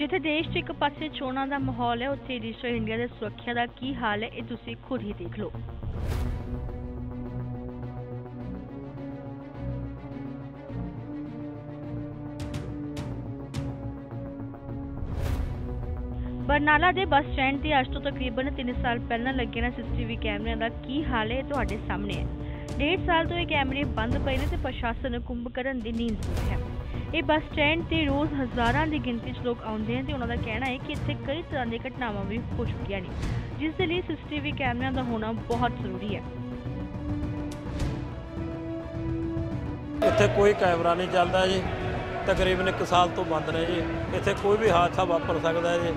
ਜਿੱਥੇ ਦੇਸ਼ 'ਚ ਇੱਕ ਪਾਸੇ ਚੋਣਾਂ ਦਾ ਮਾਹੌਲ ਹੈ, ਉੱਥੇ ਡਿਜੀਟਲ ਇੰਡੀਆ ਦੇ ਸੁਰੱਖਿਆ ਦਾ ਕੀ ਹਾਲ ਹੈ, ਇਹ ਤੁਸੀਂ ਖੁਦ ਹੀ ਦੇਖ ਲਓ। ਬਰਨਾਲਾ ਦੇ ਬੱਸ ਸਟੈਂਡ ਤੇ ਅੱਜ ਤੋਂ ਤਕਰੀਬਨ 3 ਸਾਲ ਪਹਿਲਾਂ ਲੱਗੇ ਨਾ ਸੀਸੀਟੀਵੀ ਕੈਮਰਿਆਂ ਦਾ ਕੀ ਹਾਲ ਹੈ, ਇਹ ਤੁਹਾਡੇ ਸਾਹਮਣੇ ਹੈ। ਡੇਢ ਸਾਲ ਤੋਂ ਇਹ ਕੈਮਰੇ ਬੰਦ ਪਏ ਨੇ ਤੇ ਪ੍ਰਸ਼ਾਸਨ ਕੁੰਭਕਰਨ ਦੀ ਨੀਂਦ ਸੁੱਤੀ ਹੈ। ਇਹ ਬੱਸ ਸਟੈਂਡ ਤੇ ਰੋਜ਼ ਹਜ਼ਾਰਾਂ ਦੀ ਗਿਣਤੀ 'ਚ ਲੋਕ ਆਉਂਦੇ ਹਨ ਤੇ ਉਹਨਾਂ ਦਾ ਕਹਿਣਾ ਹੈ ਕਿ ਇੱਥੇ ਕਈ ਤਰ੍ਹਾਂ ਦੀਆਂ ਘਟਨਾਵਾਂ ਵੀ ਹੋ ਚੁੱਕੀਆਂ ਨੇ, ਜਿਸ ਦੇ ਲਈ ਸੀਸੀਟੀਵੀ ਕੈਮਰਿਆਂ ਦਾ ਹੋਣਾ ਬਹੁਤ ਜ਼ਰੂਰੀ ਹੈ। ਇੱਥੇ ਕੋਈ ਕੈਮਰਾ ਨਹੀਂ ਚੱਲਦਾ ਜੀ, ਤਕਰੀਬਨ 1 ਸਾਲ ਤੋਂ ਬੰਦ ਨੇ ਜੀ। ਇੱਥੇ ਕੋਈ ਵੀ ਹਾਦਸਾ ਵਾਪਰ ਸਕਦਾ ਜੀ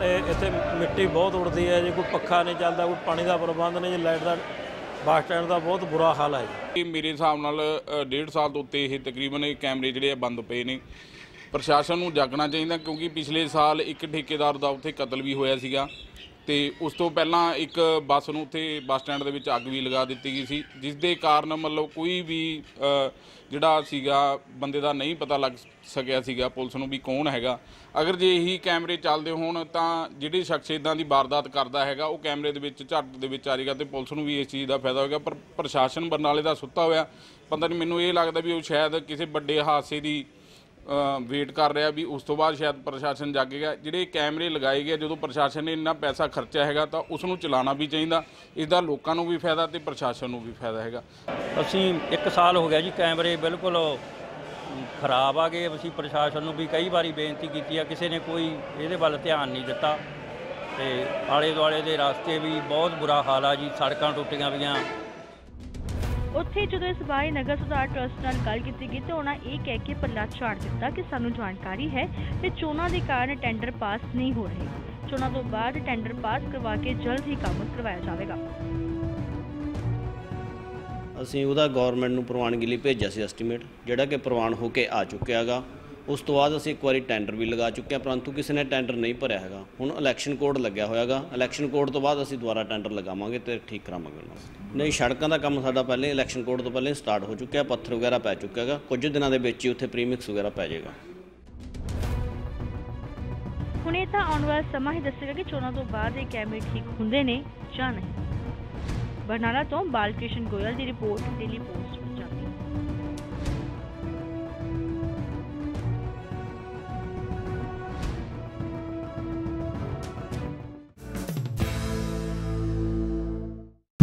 ਤੇ ਇੱਥੇ ਮਿੱਟੀ ਬਹੁਤ ਉੜਦੀ ਹੈ ਜੀ, ਕੋਈ ਪੱਖਾ ਨਹੀਂ ਚੱਲਦਾ, ਕੋਈ ਪਾਣੀ ਦਾ ਪ੍ਰਬੰਧ ਨਹੀਂ ਜੀ, ਲਾਈਟ ਦਾ ਬੱਸ ਸਟੈਂਡ ਦਾ ਬਹੁਤ ਬੁਰਾ ਹਾਲ ਹੈ ਜੀ। ਮੇਰੇ ਹਿਸਾਬ ਨਾਲ ਡੇਢ ਸਾਲ ਤੋਂ ਉੱਤੇ ਇਹ ਤਕਰੀਬਨ ਇਹ ਕੈਮਰੇ ਜਿਹੜੇ ਆ ਬੰਦ ਪਏ ਨੇ। ਪ੍ਰਸ਼ਾਸਨ ਨੂੰ ਜਾਗਣਾ ਚਾਹੀਦਾ ਕਿਉਂਕਿ ਪਿਛਲੇ ਸਾਲ ਇੱਕ ਠੇਕੇਦਾਰ ਦਾ ਉੱਥੇ ਕਤਲ ਵੀ ਹੋਇਆ ਸੀਗਾ। ਤੇ ਉਸ ਤੋਂ ਪਹਿਲਾਂ ਇੱਕ ਬੱਸ ਨੂੰ ਉੱਥੇ ਬੱਸ ਸਟੈਂਡ ਦੇ ਵਿੱਚ ਅੱਗ ਵੀ ਲਗਾ ਦਿੱਤੀ ਗਈ ਸੀ, ਜਿਸ ਦੇ ਕਾਰਨ ਮਤਲਬ ਕੋਈ ਵੀ ਜਿਹੜਾ ਸੀਗਾ, ਬੰਦੇ ਦਾ ਨਹੀਂ ਪਤਾ ਲੱਗ ਸਕਿਆ ਸੀਗਾ, ਪੁਲਿਸ ਨੂੰ ਵੀ ਕੌਣ ਹੈਗਾ। ਅਗਰ ਜੇ ਇਹੀ ਕੈਮਰੇ ਚੱਲਦੇ ਹੋਣ ਤਾਂ ਜਿਹੜੇ ਸ਼ਖਸ ਇਦਾਂ ਦੀ ਵਾਰਦਾਤ ਕਰਦਾ ਹੈਗਾ, ਉਹ ਕੈਮਰੇ ਦੇ ਵਿੱਚ, ਝੱਟ ਦੇ ਵਿੱਚ ਆ ਜਾਏਗਾ ਤੇ ਪੁਲਿਸ ਨੂੰ ਵੀ ਇਸ ਚੀਜ਼ ਦਾ ਫਾਇਦਾ ਹੋਏਗਾ, ਪਰ ਪ੍ਰਸ਼ਾਸਨ ਬਰਨਾਲੇ ਦਾ ਸੁੱਤਾ ਹੋਇਆ। ਪਤਾ ਨਹੀਂ, ਮੈਨੂੰ ਇਹ ਲੱਗਦਾ ਵੀ ਉਹ ਸ਼ਾਇਦ ਕਿਸੇ ਵੱਡੇ ਹਾਦਸੇ ਦੀ ਵੇਟ ਕਰ ਰਿਹਾ ਵੀ ਉਸ ਤੋਂ ਬਾਅਦ ਸ਼ਾਇਦ ਪ੍ਰਸ਼ਾਸਨ ਜਾਗੇਗਾ। ਜਿਹੜੇ ਕੈਮਰੇ ਲਗਾਏ ਗਏ ਜਦੋਂ ਪ੍ਰਸ਼ਾਸਨ ਨੇ ਇੰਨਾ ਪੈਸਾ ਖਰਚਿਆ ਹੈਗਾ, ਤਾਂ ਉਸ ਨੂੰ ਚਲਾਉਣਾ ਵੀ ਚਾਹੀਦਾ। ਇਸ ਦਾ ਲੋਕਾਂ ਨੂੰ ਵੀ ਫਾਇਦਾ ਤੇ ਪ੍ਰਸ਼ਾਸਨ ਨੂੰ ਵੀ ਫਾਇਦਾ ਹੈਗਾ। ਅਸੀਂ 1 ਸਾਲ ਹੋ ਗਿਆ ਜੀ ਕੈਮਰੇ ਬਿਲਕੁਲ ਖਰਾਬ ਆ ਗਏ। ਅਸੀਂ ਪ੍ਰਸ਼ਾਸਨ ਨੂੰ ਵੀ ਕਈ ਵਾਰੀ ਬੇਨਤੀ ਕੀਤੀ ਆ, ਕਿਸੇ ਨੇ ਕੋਈ ਇਹਦੇ ਵੱਲ ਧਿਆਨ ਨਹੀਂ ਦਿੱਤਾ। ਤੇ ਆਲੇ ਦੁਆਲੇ ਦੇ ਰਸਤੇ ਵੀ ਬਹੁਤ ਬੁਰਾ ਹਾਲ ਆ ਜੀ, ਸੜਕਾਂ ਟੁੱਟੀਆਂ ਪਈਆਂ। ਉੱਥੇ ਜਦੋਂ ਇਸ ਬਾਰੇ ਨਗਰ ਸੁਧਾਰ ਟਰਸਟ ਨਾਲ ਗੱਲ ਕੀਤੀ ਗਈ ਤੇ ਉਹਨਾਂ ਇਹ ਕਹਿ ਕੇ ਪੱਲਾ ਝਾੜ ਦਿੱਤਾ ਕਿ ਸਾਨੂੰ ਜਾਣਕਾਰੀ ਹੈ ਤੇ ਚੋਣਾਂ ਦੇ ਕਾਰਨ ਟੈਂਡਰ ਪਾਸ ਨਹੀਂ ਹੋ ਰਹੇ। ਚੋਣਾਂ ਤੋਂ ਬਾਅਦ ਟੈਂਡਰ ਪਾਸ ਕਰਵਾ ਕੇ ਜਲਦ ਹੀ ਕੰਮ ਕਰਵਾਇਆ ਜਾਵੇਗਾ। ਅਸੀਂ ਉਹਦਾ ਗਵਰਨਮੈਂਟ ਨੂੰ ਪ੍ਰਵਾਨਗੀ ਲਈ ਭੇਜਿਆ ਸੀ ਐਸਟੀਮੇਟ, ਜਿਹੜਾ ਕਿ ਪ੍ਰਵਾਨ ਹੋ ਕੇ ਆ ਚੁੱਕਿਆ ਉਸ ਤੋਂ ਬਾਅਦ ਅਸੀਂ ਇੱਕ ਵਾਰੀ ਟੈਂਡਰ ਵੀ ਲਗਾ ਚੁੱਕੇ ਹਾਂ, ਪਰੰਤੂ ਕਿਸੇ ਨੇ ਟੈਂਡਰ ਨਹੀਂ ਭਰਿਆ ਹੈਗਾ। ਹੁਣ ਇਲੈਕਸ਼ਨ ਕੋਡ ਲੱਗਿਆ ਹੋਇਆਗਾ ਇਲੈਕਸ਼ਨ ਕੋਡ ਤੋਂ ਬਾਅਦ ਅਸੀਂ ਦੁਬਾਰਾ ਟੈਂਡਰ ਲਗਾਵਾਂਗੇ ਤੇ ਠੀਕ ਕਰਾਵਾਂਗੇ ਨਹੀਂ, ਸੜਕਾਂ ਦਾ ਕੰਮ ਸਾਡਾ ਪਹਿਲੇ ਇਲੈਕਸ਼ਨ ਕੋਡ ਤੋਂ ਪਹਿਲੇ ਸਟਾਰਟ ਹੋ ਚੁੱਕਿਆ, ਪੱਥਰ ਵਗੈਰਾ ਪੈ ਚੁੱਕਾ ਹੈਗਾ। ਕੁਝ ਦਿਨਾਂ ਦੇ ਵਿੱਚ ਹੀ ਉੱਥੇ ਪ੍ਰੀਮਿਕਸ ਵਗੈਰਾ ਪੈ ਜਾਏਗਾ। ਹੁਣ ਇਹ ਤਾਂ ਆਉਣ ਵਾਲਾ ਸਮਾਂ ਹੀ ਦੱਸੇਗਾ ਕਿ ਚੋਣਾਂ ਤੋਂ ਬਾਅਦ ਇਹ ਕੈਮਰੇ ਠੀਕ ਹੁੰਦੇ ਨੇ ਜਾਂ ਨਹੀਂ। ਬਰਨਾਲਾ ਤੋਂ ਬਾਲਕ੍ਰਿਸ਼ਨ ਗੋਇਲ ਦੀ ਰਿਪੋਰਟ, ਡੇਲੀ ਪੋਸਟ